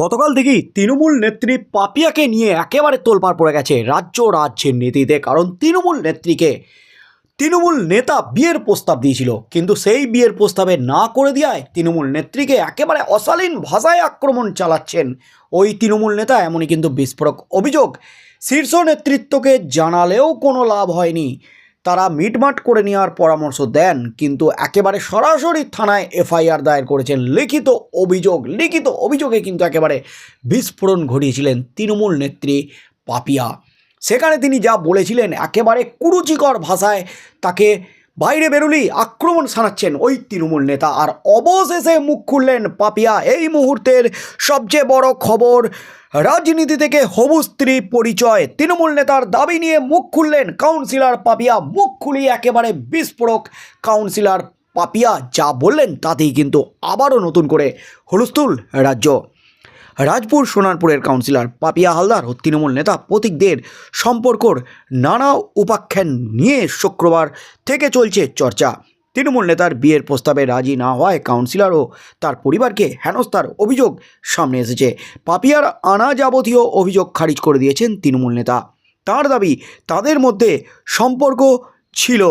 গতকাল থেকেই তৃণমূল নেত্রী পাপিয়াকে নিয়ে একেবারে তোলপাড় পড়ে গেছে রাজ্য রাজ্যের নীতিতে কারণ তৃণমূল নেত্রীকে তৃণমূল নেতা বিয়ের প্রস্তাব দিয়েছিল। কিন্তু সেই বিয়ের প্রস্তাবে না করে দেওয়ায় তৃণমূল নেত্রীকে একেবারে অশালীন ভাষায় আক্রমণ চালাচ্ছেন ওই তৃণমূল নেতা, এমনই কিন্তু বিস্ফোরক অভিযোগ। শীর্ষ নেতৃত্বকে জানালেও কোনো লাভ হয়নি। তারা মিটমাট করে নেওয়ার পরামর্শ দেন, কিন্তু একেবারে সরাসরি থানায় এফআইআর দায়ের করেছেন। লিখিত অভিযোগ, লিখিত অভিযোগে কিন্তু একেবারে বিস্ফোরণ ঘটিয়েছিলেন তৃণমূল নেত্রী পাপিয়া। সেখানে তিনি যা বলেছিলেন, একেবারে কুরুচিকর ভাষায় তাকে বাইরে বেরোলেই আক্রমণ শানাচ্ছেন ওই তৃণমূল নেতা। আর অবশেষে মুখ খুললেন পাপিয়া। এই মুহূর্তের সবচেয়ে বড় খবর, রাজনীতি থেকে হবু স্ত্রী পরিচয়। তৃণমূল নেতার দাবি নিয়ে মুখ খুললেন কাউন্সিলর পাপিয়া। মুখ খুলিয়ে একেবারে বিস্ফোরক কাউন্সিলর পাপিয়া। যা বললেন তাতেই কিন্তু আবারও নতুন করে হুলস্থুল রাজ্য। রাজপুর সোনারপুরের কাউন্সিলর পাপিয়া হালদার ও তৃণমূল নেতা প্রতীকদের সম্পর্কর নানা উপাখ্যান নিয়ে শুক্রবার থেকে চলছে চর্চা। তৃণমূল নেতার বিয়ের প্রস্তাবে রাজি না হওয়ায় কাউন্সিলর ও তার পরিবারকে হেনস্থার অভিযোগ সামনে এসেছে। পাপিয়ার আনা যাবতীয় অভিযোগ খারিজ করে দিয়েছেন তৃণমূল নেতা। তার দাবি, তাদের মধ্যে সম্পর্ক ছিল।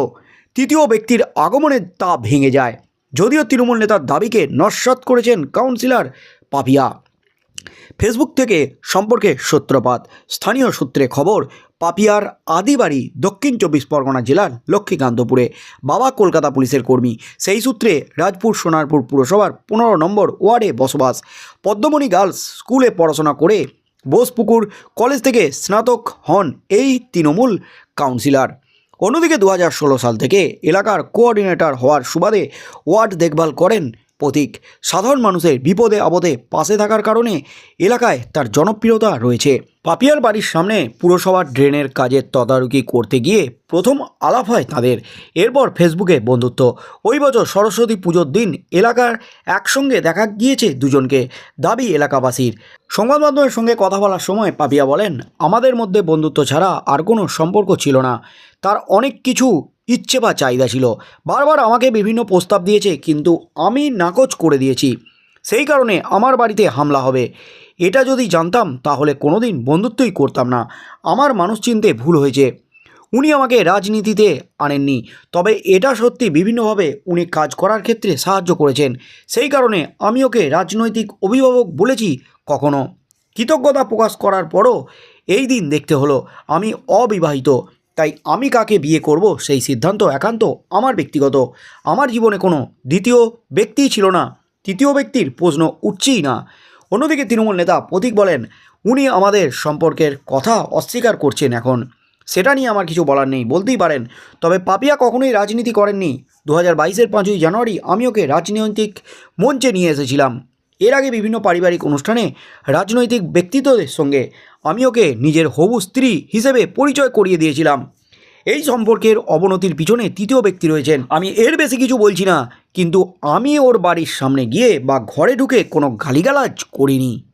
তৃতীয় ব্যক্তির আগমনে তা ভেঙে যায়। যদিও তৃণমূল নেতার দাবিকে নস্বাত করেছেন কাউন্সিলর পাপিয়া। ফেসবুক থেকে সম্পর্কে সূত্রপাত। স্থানীয় সূত্রে খবর, পাপিয়ার আদিবাড়ি দক্ষিণ চব্বিশ পরগনা জেলার লক্ষ্মীকান্তপুরে। বাবা কলকাতা পুলিশের কর্মী। সেই সূত্রে রাজপুর সোনারপুর পুরসভার পনেরো নম্বর ওয়ার্ডে বসবাস। পদ্মমণি গার্লস স্কুলে পড়াশোনা করে বোসপুকুর কলেজ থেকে স্নাতক হন এই তৃণমূল কাউন্সিলর। অন্যদিকে দু হাজার ষোলো সাল থেকে এলাকার কোঅর্ডিনেটর হওয়ার সুবাদে ওয়ার্ড দেখভাল করেন প্রতীক। সাধারণ মানুষের বিপদে, আপদে পাশে থাকার কারণে এলাকায় তার জনপ্রিয়তা রয়েছে। পাপিয়ার বাড়ির সামনে পুরসভার ড্রেনের কাজের তদারকি করতে গিয়ে প্রথম আলাপ হয় তাদের। এরপর ফেসবুকে বন্ধুত্ব। ওই বছর সরস্বতী পুজোর দিন এলাকার একসঙ্গে দেখা গিয়েছে দুজনকে, দাবি এলাকাবাসীর। সংবাদ মাধ্যমের সঙ্গে কথা বলার সময় পাপিয়া বলেন, আমাদের মধ্যে বন্ধুত্ব ছাড়া আর কোনো সম্পর্ক ছিল না। তার অনেক কিছু ইচ্ছে বা চাহিদা ছিল। বারবার আমাকে বিভিন্ন প্রস্তাব দিয়েছে, কিন্তু আমি নাকচ করে দিয়েছি। সেই কারণে আমার বাড়িতে হামলা হবে। এটা যদি জানতাম, তাহলে কোনোদিন বন্ধুত্বই করতাম না। আমার মানুষ চিনতে ভুল হয়েছে। উনি আমাকে রাজনীতিতে আনেননি, তবে এটা সত্যি বিভিন্নভাবে উনি কাজ করার ক্ষেত্রে সাহায্য করেছেন। সেই কারণে আমি ওকে রাজনৈতিক অভিভাবক বলেছি কখনো। কৃতজ্ঞতা প্রকাশ করার পরও এই দিন দেখতে হলো। আমি অবিবাহিত। তাই আমি কাকে বিয়ে করব সেই সিদ্ধান্ত একান্ত আমার ব্যক্তিগত। আমার জীবনে কোনো দ্বিতীয় ব্যক্তিই ছিল না। তৃতীয় ব্যক্তির প্রশ্ন উঠছেই না। অন্যদিকে তৃণমূল নেতা প্রতীক বলেন, উনি আমাদের সম্পর্কের কথা অস্বীকার করছেন এখন। সেটা নিয়ে আমার কিছু বলার নেই। বলতেই পারেন, তবে পাপিয়া কখনোই রাজনীতি করেননি। দু হাজার বাইশের পাঁচই জানুয়ারি আমি ওকে রাজনৈতিক মঞ্চে নিয়ে এসেছিলাম। এর আগে বিভিন্ন পারিবারিক অনুষ্ঠানে রাজনৈতিক ব্যক্তিত্বদের সঙ্গে আমি ওকে নিজের হবু স্ত্রী হিসেবে পরিচয় করিয়ে দিয়েছিলাম। এই সম্পর্কের অবনতির পিছনে তৃতীয় ব্যক্তি রয়েছেন। আমি এর বেশি কিছু বলছি না, কিন্তু আমি ওর বাড়ির সামনে গিয়ে বা ঘরে ঢুকে কোনো গালিগালাজ করিনি।